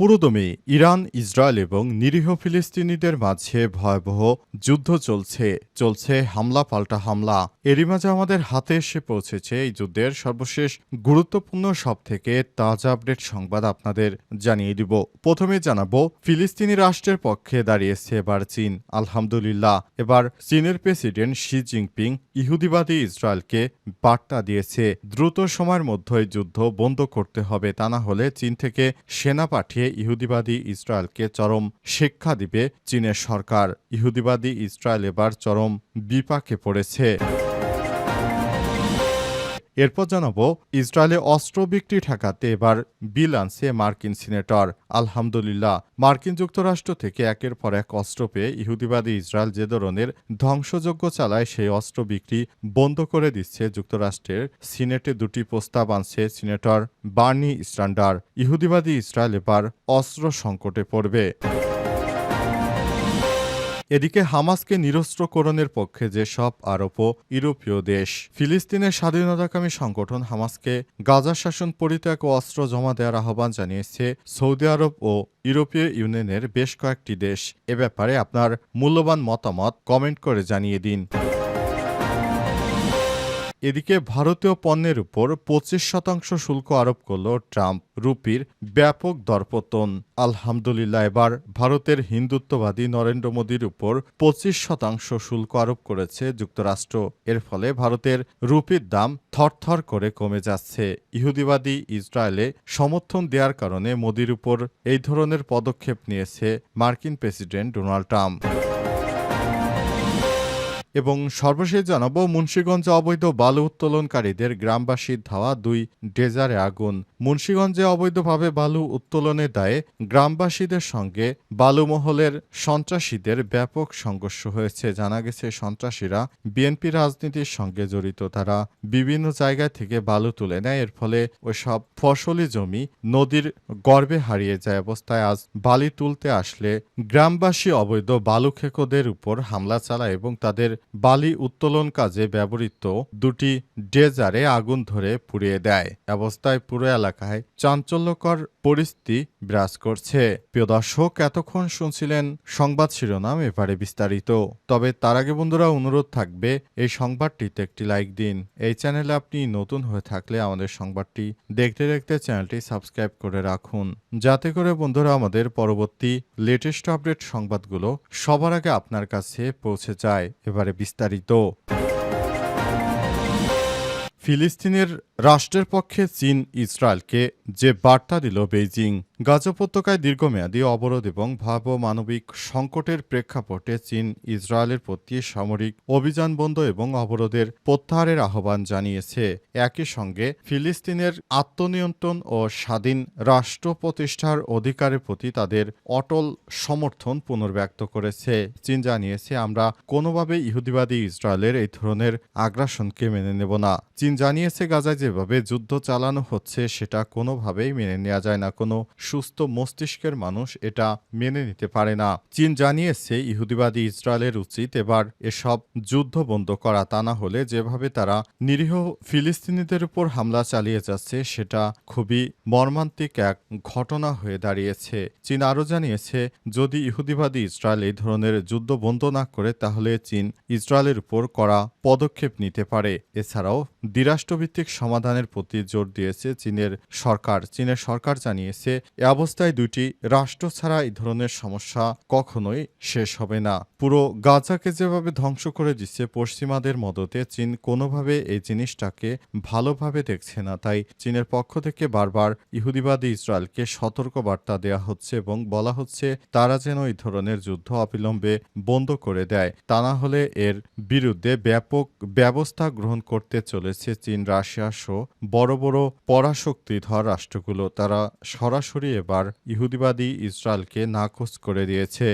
পুরোদমে Iran, Israel এবং নিরীহ ফিলিস্তিনিদের মাঝে ভয়াবহ যুদ্ধ চলছে চলছে হামলা, পাল্টা হামলা। এরই মাঝে আমাদের হাতে এসে পৌঁছেছে এই যুদ্ধের সর্বশেষ গুরুত্বপূর্ণ সব থেকে তাজা আপডেট সংবাদ আপনাদের জানিয়ে দিব। প্রথমে জানাব, ফিলিস্তিনি রাষ্ট্রের পক্ষে দাঁড়িয়েছে এবার চীন। আলহামদুলিল্লাহ, এবার চীনের প্রেসিডেন্ট শি জিনপিং ইহুদিবাদী ইসরায়েলকে বার্তা দিয়েছে, দ্রুত সময়ের মধ্যে যুদ্ধ বন্ধ করতে হবে, তা না হলে চীন থেকে সেনা পাঠিয়ে ইহুদিবাদী ইসরায়েলকে চরম শিক্ষা দিবে চীনের সরকার। ইহুদিবাদী ইসরায়েল এবার চরম বিপাকে পড়েছে। এরপর জানাব, ইসরায়েলে অস্ত্র বিক্রি ঠেকাতে এবার বিল আনছে মার্কিন সিনেটর। আলহামদুলিল্লাহ, মার্কিন যুক্তরাষ্ট্র থেকে একের পর এক অস্ত্র পেয়ে ইহুদিবাদী ইসরায়েল যে ধরনের ধ্বংসযজ্ঞ চালায়, সেই অস্ত্র বিক্রি বন্ধ করে দিচ্ছে যুক্তরাষ্ট্রের সিনেটে দুটি প্রস্তাব আনছে সিনেটর বার্নি স্ট্যান্ডার ইহুদিবাদী ইসরায়েল এবার অস্ত্র সংকটে পড়বে। এদিকে হামাসকে নিরস্ত্রকরণের পক্ষে যেসব আরোপও ইউরোপীয় দেশ ফিলিস্তিনের স্বাধীনতাকামী সংগঠন হামাসকে গাজার শাসন পরিত্যাগ ও অস্ত্র জমা দেওয়ার আহ্বান জানিয়েছে সৌদি আরব ও ইউরোপীয় ইউনিয়নের বেশ কয়েকটি দেশ। এ ব্যাপারে আপনার মূল্যবান মতামত কমেন্ট করে জানিয়ে দিন। এদিকে ভারতীয় পণ্যের উপর পঁচিশ শতাংশ শুল্ক আরোপ করল ট্রাম্প, রুপির ব্যাপক দরপতন। আলহামদুলিল্লাহ, এবার ভারতের হিন্দুত্ববাদী নরেন্দ্র মোদীর উপর পঁচিশ শতাংশ শুল্ক আরোপ করেছে যুক্তরাষ্ট্র। এর ফলে ভারতের রুপির দাম থরথর করে কমে যাচ্ছে। ইহুদিবাদী ইসরায়েলে সমর্থন দেওয়ার কারণে মোদীর উপর এই ধরনের পদক্ষেপ নিয়েছে মার্কিন প্রেসিডেন্ট ডোনাল্ড ট্রাম্প। এবং সর্বশেষ জানাব, মুন্সীগঞ্জে অবৈধ বালু উত্তোলনকারীদের গ্রামবাসীর ধাওয়া দুই ডেজারে আগুন। মুন্সীগঞ্জে অবৈধভাবে বালু উত্তোলনের দায়ে গ্রামবাসীদের সঙ্গে বালুমহলের সন্ত্রাসীদের ব্যাপক সংঘর্ষ হয়েছে। জানা গেছে, সন্ত্রাসীরা বিএনপি রাজনীতির সঙ্গে জড়িত। তারা বিভিন্ন জায়গা থেকে বালু তুলে নেয়। এর ফলে ওইসব ফসলি জমি নদীর গর্ভে হারিয়ে যায় অবস্থায়। আজ বালি তুলতে আসলে গ্রামবাসী অবৈধ বালু খেকোদের উপর হামলা চালায় এবং তাদের বালি উত্তোলন কাজে ব্যবহৃত দুটি ডেজারে আগুন ধরে পুড়িয়ে দেয়। অবস্থায় পুরো এলাকায় চাঞ্চল্যকর পরিস্থিতি বিরাজ করছে। প্রিয় দর্শক, এতক্ষণ শুনছিলেন সংবাদ শিরোনাম এবারে বিস্তারিত। তবে তার আগে বন্ধুরা, অনুরোধ থাকবে এই সংবাদটিতে একটি লাইক দিন। এই চ্যানেলে আপনি নতুন হয়ে থাকলে আমাদের সংবাদটি দেখতে দেখতে চ্যানেলটি সাবস্ক্রাইব করে রাখুন। যাতে করে বন্ধুরা, আমাদের পরবর্তী লেটেস্ট আপডেট সংবাদগুলো সবার আগে আপনার কাছে পৌঁছে যায়। এবারে বিস্তারিত। ফিলিস্তিনের রাষ্ট্রের পক্ষে চীন ইসরায়েলকে যে বার্তা দিল বেইজিং গাজা উপত্যকায় দীর্ঘমেয়াদী অবরোধ এবং ভয়াবহ মানবিক সংকটের প্রেক্ষাপটে চীন ইসরায়েলের প্রতি সামরিক অভিযান বন্ধ এবং অবরোধের প্রত্যাহারের আহ্বান জানিয়েছে। একই সঙ্গে ফিলিস্তিনের আত্মনিয়ন্ত্রণ ও স্বাধীন রাষ্ট্র প্রতিষ্ঠার অধিকারের প্রতি তাদের অটল সমর্থন পুনর্ব্যক্ত করেছে। চীন জানিয়েছে, আমরা কোনোভাবে ইহুদিবাদী ইসরায়েলের এই ধরনের আগ্রাসনকে মেনে নেব না। চীন জানিয়েছে, গাজায় যেভাবে যুদ্ধ চালানো হচ্ছে, সেটা কোনোভাবেই মেনে নেওয়া যায় না। কোনো সুস্থ মস্তিষ্কের মানুষ এটা মেনে নিতে পারে না। চীন জানিয়েছে, ইহুদিবাদী ইসরায়েলের উচিত এবার এসব যুদ্ধ বন্ধ করা। তা না হলে যেভাবে তারা নিরীহ ফিলিস্তিনিদের উপর হামলা চালিয়ে যাচ্ছে, সেটা খুবই মর্মান্তিক এক ঘটনা হয়ে দাঁড়িয়েছে। চীন আরও জানিয়েছে, যদি ইহুদিবাদী ইসরায়েল এই ধরনের যুদ্ধ বন্ধ না করে, তাহলে চীন ইসরায়েলের উপর করা পদক্ষেপ নিতে পারে। এছাড়াও দ্বিরাষ্ট্রভিত্তিক সমাধানের প্রতি জোর দিয়েছে চীনের সরকার। চীনের সরকার জানিয়েছে এ অবস্থায় দুইটি রাষ্ট্র ছাড়া এই ধরনের সমস্যা কখনোই শেষ হবে না। পুরো গাজাকে যেভাবে ধ্বংস করে দিচ্ছে, পশ্চিমাদের মদতে চীন কোনোভাবে এই জিনিসটাকে ভালোভাবে দেখছে না। তাই চীনের পক্ষ থেকে বারবার ইহুদিবাদী ইসরায়েলকে সতর্ক বার্তা দেওয়া হচ্ছে এবং বলা হচ্ছে, তারা যেন এই ধরনের যুদ্ধ অবিলম্বে বন্ধ করে দেয়। তা না হলে এর বিরুদ্ধে ব্যাপক ব্যবস্থা গ্রহণ করতে চলেছে চীন, রাশিয়া সহ বড় বড় পরাশক্তিধর রাষ্ট্রগুলো। তারা সরাসরি এবার ইহুদিবাদী ইসরায়েলকে নাকচ করে দিয়েছে।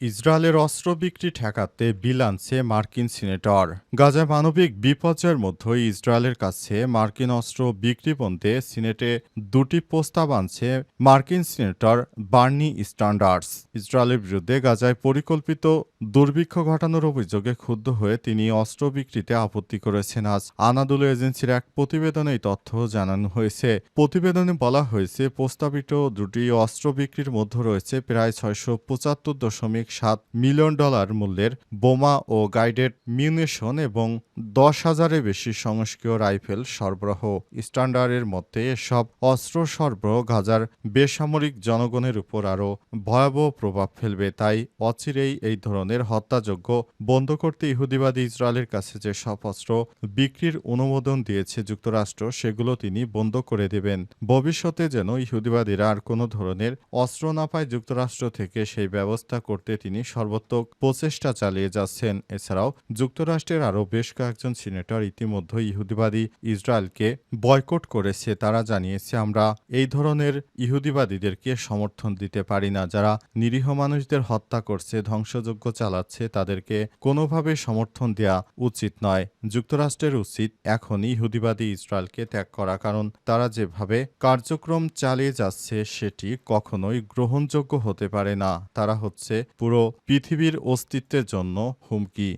ইসরায়েলের অস্ত্র বিক্রি ঠেকাতে বিল আনছে মার্কিন সিনেটর। গাজায় মানবিক বিপর্যয়ের মধ্যেই ইসরায়েলের কাছে মার্কিন অস্ত্র বিক্রি বন্ধে সিনেটে দুটি প্রস্তাব আনছে মার্কিন সিনেটর বার্নি স্ট্যান্ডার্ডস ইসরায়েলের বিরুদ্ধে গাজায় পরিকল্পিত দুর্ভিক্ষ ঘটানোর অভিযোগে ক্ষুব্ধ হয়ে তিনি অস্ত্র বিক্রিতে আপত্তি করেছেন। আজ আনাদুলু এজেন্সির এক প্রতিবেদনে এই তথ্য জানানো হয়েছে। প্রতিবেদনে বলা হয়েছে, প্রস্তাবিত দুটি অস্ত্র বিক্রির মধ্যে রয়েছে প্রায় ছয়শো পঁচাত্তর দশমিক সাত মিলিয়ন ডলার মূল্যের বোমা ও গাইডেড মিউনেশন এবং দশ হাজারের বেশি সংস্কীয় রাইফেল সরবরাহ। স্ট্যান্ডার্ডের মধ্যে এসব অস্ত্র সরবরাহ গাজার বেসামরিক জনগণের উপর আরও ভয়াবহ প্রভাব ফেলবে। তাই অচিরেই এই ধরনের হত্যাযজ্ঞ বন্ধ করতে ইহুদিবাদী ইসরায়েলের কাছে যে সব অস্ত্র বিক্রির অনুমোদন দিয়েছে যুক্তরাষ্ট্র, সেগুলো তিনি বন্ধ করে দেবেন। ভবিষ্যতে যেন ইহুদিবাদীরা আর কোনো ধরনের অস্ত্র না পায় যুক্তরাষ্ট্র থেকে, সেই ব্যবস্থা করতে তিনি সর্বোত্তক প্রচেষ্টা চালিয়ে যাচ্ছেন। এছাড়াও যুক্তরাষ্ট্রের আরও বেশ কয়েকজন সিনেটর ইতিমধ্যে ইহুদিবাদী ইসরায়েলকে বয়কট করেছে। তারা জানিয়েছে, আমরা এই ধরনের ইহুদিবাদীদেরকে সমর্থন দিতে পারি না। যারা নিরীহ মানুষদের হত্যা করছে, ধ্বংসযজ্ঞ চালাচ্ছে তাদেরকে কোনোভাবে সমর্থন দেয়া উচিত নয়। যুক্তরাষ্ট্রের উচিত এখনই ইহুদিবাদী ইসরায়েলকে ত্যাগ করা, কারণ তারা যেভাবে কার্যক্রম চালিয়ে যাচ্ছে সেটি কখনোই গ্রহণযোগ্য হতে পারে না। তারা হচ্ছে পুরো পৃথিবীর অস্তিত্বের জন্য হুমকি।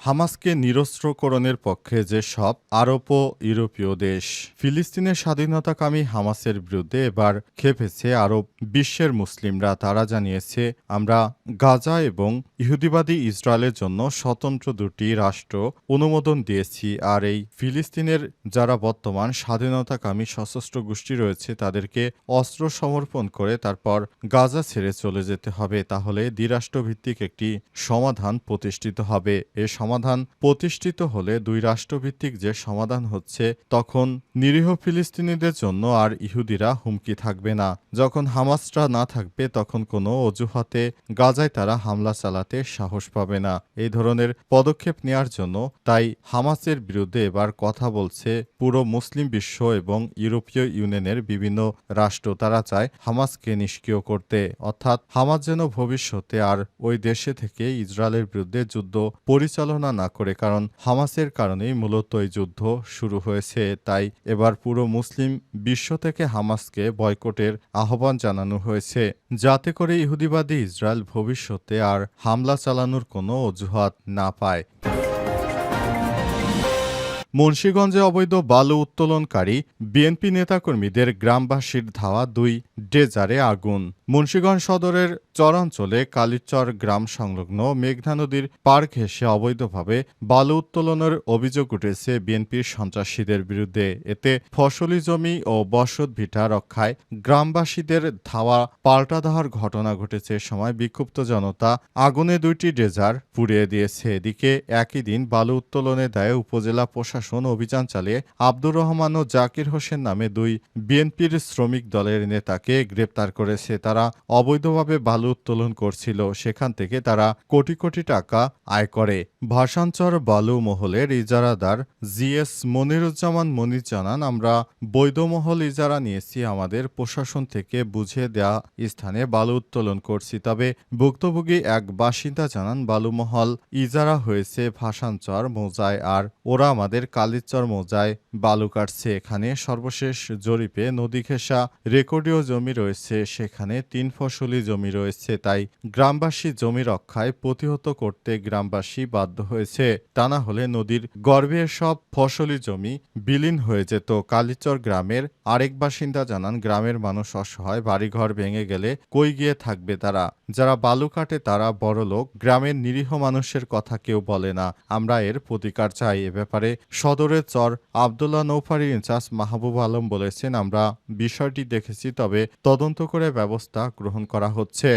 হামাসকে নিরস্ত্রকরণের পক্ষে যে সব আরব ও ইউরোপীয় দেশ ফিলিস্তিনের স্বাধীনতাকামী হামাসের বিরুদ্ধে এবার খেপেছে আরব বিশ্বের মুসলিমরা, তারা জানিয়েছে, আমরা গাজা এবং ইহুদিবাদী ইসরায়েলের জন্য স্বতন্ত্র দুটি রাষ্ট্র অনুমোদন দিয়েছি, আর এই ফিলিস্তিনের যারা বর্তমান স্বাধীনতাকামী সশস্ত্র গোষ্ঠী রয়েছে, তাদেরকে অস্ত্র সমর্পণ করে তারপর গাজা ছেড়ে চলে যেতে হবে। তাহলে দ্বিরাষ্ট্রভিত্তিক একটি সমাধান প্রতিষ্ঠিত হবে। এ সমাধান প্রতিষ্ঠিত হলে দুই রাষ্ট্রভিত্তিক যে সমাধান হচ্ছে, তখন নিরীহ ফিলিস্তিনিদের জন্য আর ইহুদিরা হুমকি থাকবে না। যখন হামাসরা না থাকবে, তখন কোনো অজুহাতে গাজায় তারা হামলা চালাতে সাহস পাবে না। এই ধরনের পদক্ষেপ নেয়ার জন্য তাই হামাসের বিরুদ্ধে এবার কথা বলছে পুরো মুসলিম বিশ্ব এবং ইউরোপীয় ইউনিয়নের বিভিন্ন রাষ্ট্র। তারা চায় হামাসকে নিষ্ক্রিয় করতে। অর্থাৎ হামাস যেন ভবিষ্যতে আর ওই দেশে থেকে ইসরায়েলের বিরুদ্ধে যুদ্ধ পরিচালনা না করে, কারণ হামাসের কারণেই মূলত এই যুদ্ধ শুরু হয়েছে। তাই এবার পুরো মুসলিম বিশ্ব থেকে হামাসকে বয়কটের আহ্বান জানানো হয়েছে। যাতে করে ইহুদিবাদী ইসরায়েল ভবিষ্যতে আর হামলা চালানোর কোনো অজুহাত না পায়। মুন্সীগঞ্জে অবৈধ বালু উত্তোলনকারী বিএনপি নেতাকর্মীদের গ্রামবাসীর ধাওয়া দুই ডেজারে আগুন। মুন্সীগঞ্জ সদরের চরাঞ্চলে কালিচর গ্রাম সংলগ্ন মেঘনা নদীর পার ঘেঁষে অবৈধভাবে বালু উত্তোলনের অভিযোগ উঠেছে বিএনপির সন্ত্রাসীদের বিরুদ্ধে। এতে ফসলি জমি ও বসত ভিটা রক্ষায় গ্রামবাসীদের ধাওয়া পাল্টা দেওয়ার ঘটনা ঘটেছে সময় বিক্ষুব্ধ জনতা আগুনে দুইটি ডেজার পুড়িয়ে দিয়েছে। এদিকে একই দিন বালু উত্তোলনের দায়ে উপজেলা প্রশাসন অভিযান চালিয়ে আব্দুর রহমান ও জাকির হোসেন নামে দুই বিএনপির শ্রমিক দলের নেতাকে গ্রেপ্তার করেছে। তারা অবৈধভাবে বালু উত্তোলন করছিল। সেখান থেকে তারা কোটি কোটি টাকা আয় করে। ভাষাঞ্চর বালু মহলের ইজারাদার জিএস মনিরুজ্জামান মনির জানান, আমরা বৈধ মহল ইজারা নিয়েছি। আমাদের প্রশাসন থেকে বুঝে দেয়া স্থানে বালু উত্তোলন করছি। তবে ভুক্তভোগী এক বাসিন্দা জানান বালুমহল ইজারা হয়েছে ভাষাঞ্চর মোজায়, আর ওরা আমাদের কালিচর মৌজায় বালু কাটছে এখানে সর্বশেষ জরিপে নদী ঘেঁষা রেকর্ডীয় জমি রয়েছে, সেখানে তিন ফসলি জমি রয়েছে, তাই গ্রামবাসী জমি রক্ষায় প্রতিহত করতে গ্রামবাসী বাধ্য হয়েছে। তা না হলে নদীর গর্ভে সব ফসলি জমি বিলীন হয়ে যেত। কালিচর গ্রামের আরেক বাসিন্দা জানান, গ্রামের মানুষ অসহায়, বাড়িঘর ভেঙে গেলে কই গিয়ে থাকবে তারা? যারা বালু কাটে তারা বড় লোক গ্রামের নিরীহ মানুষের কথা কেউ বলে না। আমরা এর প্রতিকার চাই। এ ব্যাপারে সদরের চর আবদুল্লাহ নৌফারি ইনচার্জ মাহবুব আলম বলেছেন, আমরা বিষয়টি দেখেছি, তবে তদন্ত করে ব্যবস্থা গ্রহণ করা হচ্ছে।